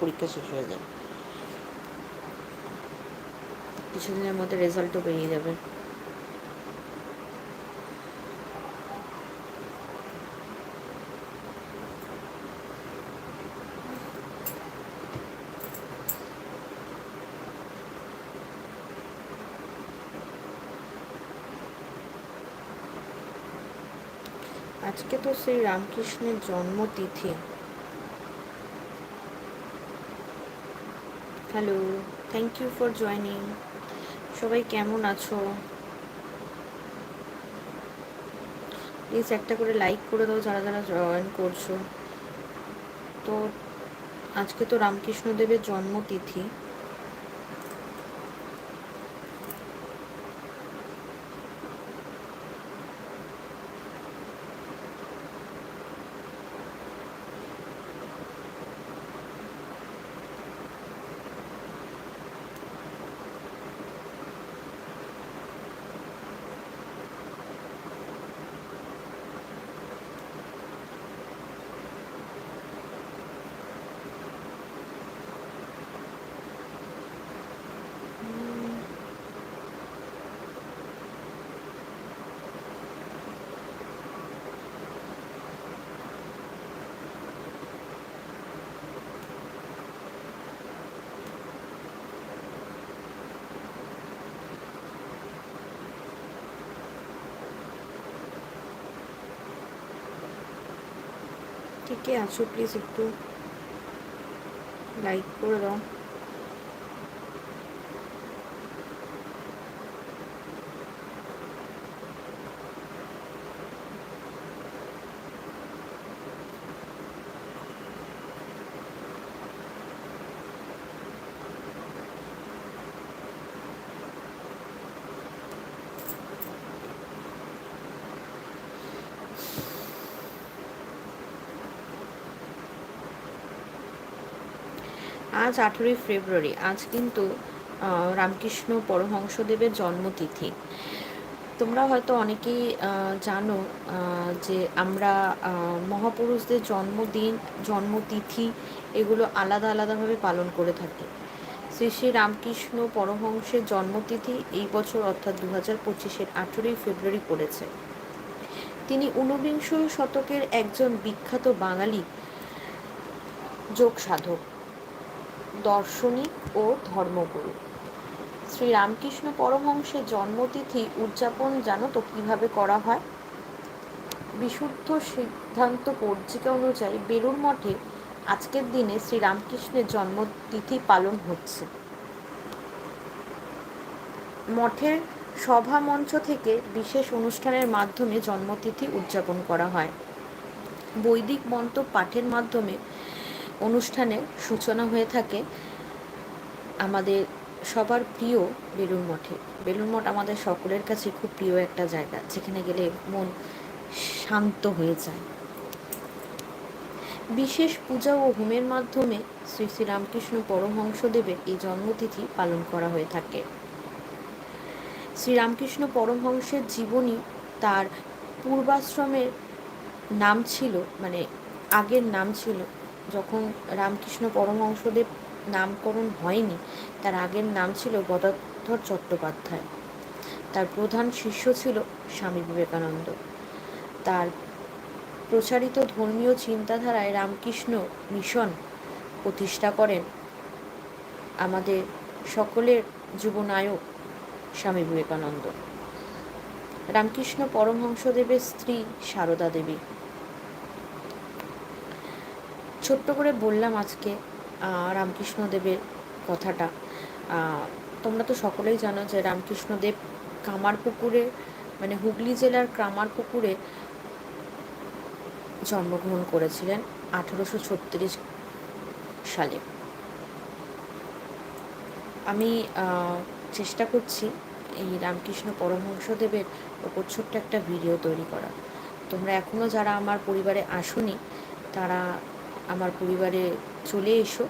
পরীক্ষা শেষ হয়ে যাবে। কিছুদিনের মধ্যে রেজাল্টও বেরিয়ে যাবে। আজকে তো শ্রী রামকৃষ্ণের জন্মতিথি। Hello thank you for joining সবাই কেমন আছো? প্লিজ একটা করে লাইক করে দাও যারা যারা জয়েন করছ। তো আজকে তো রামকৃষ্ণদেবের জন্মতিথি। কে কে আছো প্লিজ একটু লাইক করে দাও। আজ আঠেরোই ফেব্রুয়ারি, আজ কিন্তু রামকৃষ্ণ পরমহংসদেবের জন্মতিথি। তোমরা হয়তো অনেকেই জানো যে আমরা মহাপুরুষদের জন্মদিন, জন্মতিথি এগুলো আলাদা আলাদাভাবে পালন করে থাকি। শ্রী শ্রী রামকৃষ্ণ পরমহংসের জন্মতিথি এই বছর অর্থাৎ দু হাজার পঁচিশের আঠেরোই ফেব্রুয়ারি পড়েছে। তিনি ঊনবিংশ শতকের একজন বিখ্যাত বাঙালি যোগ সাধক দার্শনিক ও ধর্মগুরু। শ্রী রামকৃষ্ণ পরমহংসের জন্মতিথি উদযাপন জানো তো কীভাবে করা হয়? বিশুদ্ধ সিদ্ধান্ত পঞ্জিকা অনুযায়ী বেলুর মঠে আজকের দিনে শ্রী রামকৃষ্ণের জন্মতিথি পালন হচ্ছে। মঠের সভা মঞ্চ থেকে বিশেষ অনুষ্ঠানের মাধ্যমে জন্মতিথি উদযাপন করা হয়। বৈদিক মন্ত্র পাঠের মাধ্যমে অনুষ্ঠানের সূচনা হয়ে থাকে আমাদের সবার প্রিয় বেলুর মঠে। বেলুর মঠ আমাদের সকলের কাছে খুব প্রিয় একটা জায়গা, যেখানে গেলে মন শান্ত হয়ে যায়। বিশেষ পূজা ও হোমের মাধ্যমে শ্রী শ্রী রামকৃষ্ণ পরমহংসদেবের এই জন্মতিথি পালন করা হয়ে থাকে। শ্রীরামকৃষ্ণ পরমহংসের জীবনী তার পূর্বাশ্রমের নাম ছিল মানে আগের নাম ছিল যখন রামকৃষ্ণ পরমহংসদেব নামকরণ হয়নি, তার আগের নাম ছিল গদাধর চট্টোপাধ্যায়। তার প্রধান শিষ্য ছিল স্বামী বিবেকানন্দ। তার প্রচারিত ধর্মীয় চিন্তাধারায় রামকৃষ্ণ মিশন প্রতিষ্ঠা করেন আমাদের সকলের যুবনায়ক স্বামী বিবেকানন্দ। রামকৃষ্ণ পরমহংসদেবের স্ত্রী সারদা দেবী। ছোট্ট করে বললাম আজকে রামকৃষ্ণদেবের কথাটা। তোমরা তো সকলেই জানো যে রামকৃষ্ণদেব কামারপুকুরে মানে হুগলি জেলার কামারপুকুরে জন্মগ্রহণ করেছিলেন আঠেরোশো ছত্রিশ সালে। আমি চেষ্টা করছি এই রামকৃষ্ণ পরমহংসদেবের ওপর ছোট্ট একটা ভিডিও তৈরি করা তোমরা এখনও যারা আমার পরিবারে আসুনি, তারা আমার পরিবারে চলে এসো।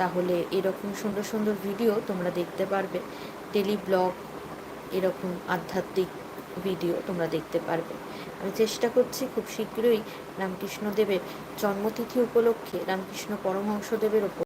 তাহলে এরকম সুন্দর সুন্দর ভিডিও তোমরা দেখতে পারবে। টেলি ব্লগ এরকম আধ্যাত্মিক ভিডিও তোমরা দেখতে পারবে। আমি চেষ্টা করছি খুব শীঘ্রই রামকৃষ্ণদেবের জন্মতিথি উপলক্ষে, রামকৃষ্ণ পরমহংসদেবের ওপর